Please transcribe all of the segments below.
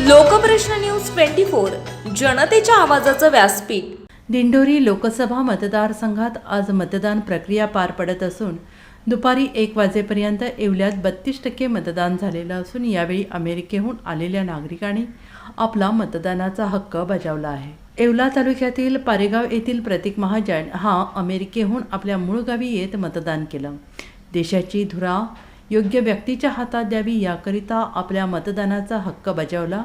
Lokprashna news twenty four जनतेच्या आवाजाचं व्यासपीठ. दिंडोरी लोकसभा मतदारसंघात आज मतदान प्रक्रिया पार पडत असून दुपारी एक वाजेपर्यंत येवल्यात बत्तीस टक्के मतदान झालेलं असून यावेळी अमेरिकेहून आलेल्या नागरिकांनी आपला मतदानाचा हक्क बजावला आहे. येवला तालुक्यातील पारेगाव येथील प्रतीक महाजन हा अमेरिकेहून आपल्या मूळ गावी येत मतदान केलं. देशाची धुरा योग्य व्यक्तीच्या हातात द्यावी याकरिता आपल्या मतदानाचा हक्क बजावला.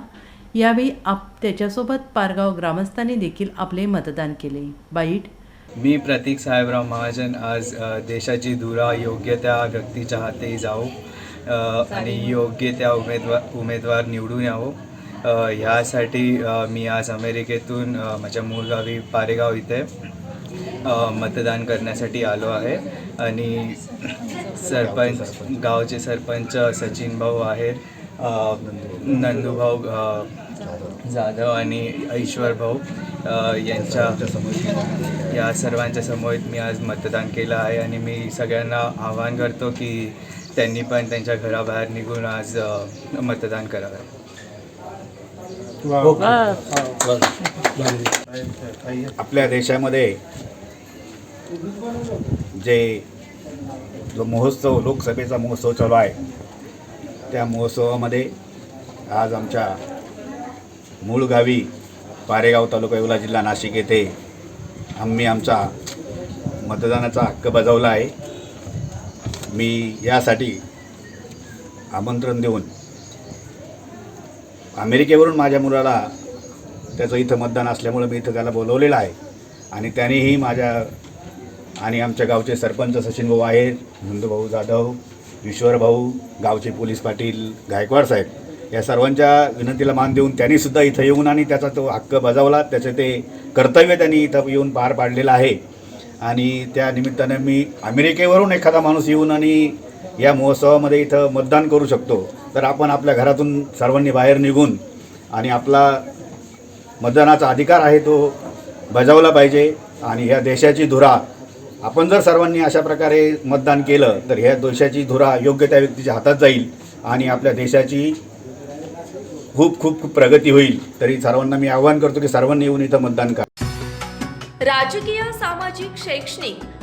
यावेळी आप त्याच्यासोबत पारगाव ग्रामस्थांनी देखील आपले मतदान केले. बाईट. मी प्रतीक साहेबराव महाजन आज देशाची धुरा योग्य त्या व्यक्तीच्या हाती जाऊ आणि योग्य त्या उमेदवार उमेदवार निवडून यावं. ह्यासाठी मी आज अमेरिकेतून माझ्या मूळ गावी पारेगाव इथे मतदान करण्यासाठी आलो आहे. आणि सरपंच गावचे सरपंच सचिन भाऊ आहेत. नंदूभाऊ जाधव आणि ईश्वर भाऊ यांच्या यांच्या या सर्वांच्या समोर मी आज मतदान केलं आहे. आणि मी सगळ्यांना आवाहन करतो की त्यांनी पण त्यांच्या घराबाहेर निघून आज मतदान करावं. आपल्या देशामध्ये जे जो महोत्सव लोकसभेचा महोत्सव चालू आहे त्या महोत्सवामध्ये आज आमच्या मूळ गावी पारेगाव तालुका येवला जिल्हा नाशिक येथे आम्ही आमचा मतदानाचा हक्क बजावला आहे. मी यासाठी आमंत्रण देऊन अमेरिकेवरून माझ्या मुलाला त्याचं इथं मतदान असल्यामुळं मी इथं त्याला बोलवलेलं आहे. आणि त्यानेही माझ्या आणि आमच्या गावचे सरपंच सचिन भाऊ आहेत नंदूभाऊ जाधव ईश्वर भाऊ गावचे पोलीस पाटील गायकवाड साहेब या सर्वांच्या विनंतीला मान देऊन त्यांनीसुद्धा इथं येऊन आणि त्याचा तो हक्क बजावला. त्याचे ते कर्तव्य त्यांनी इथं येऊन पार पाडलेलं आहे. आणि त्या निमित्तानं मी अमेरिकेवरून एखादा माणूस येऊन आणि या महोत्सवामध्ये इथं मतदान करू शकतो. तर आपण आपल्या घरातून सर्वांनी बाहेर निघून आणि आपला मतदानाचा अधिकार आहे तो बजावला पाहिजे आणि ह्या देशाची धुरा आपण जर सर्वांनी अशा प्रकारे मतदान केलं तर ह्या देशाची धुरा योग्य त्या व्यक्तीच्या हातात जाईल आणि आपल्या देशाची खूप खूप खूप प्रगती होईल. तरी सर्वांना मी आवाहन करतो की सर्वांनी येऊन इथं मतदान करा. राजकीय सामाजिक शैक्षणिक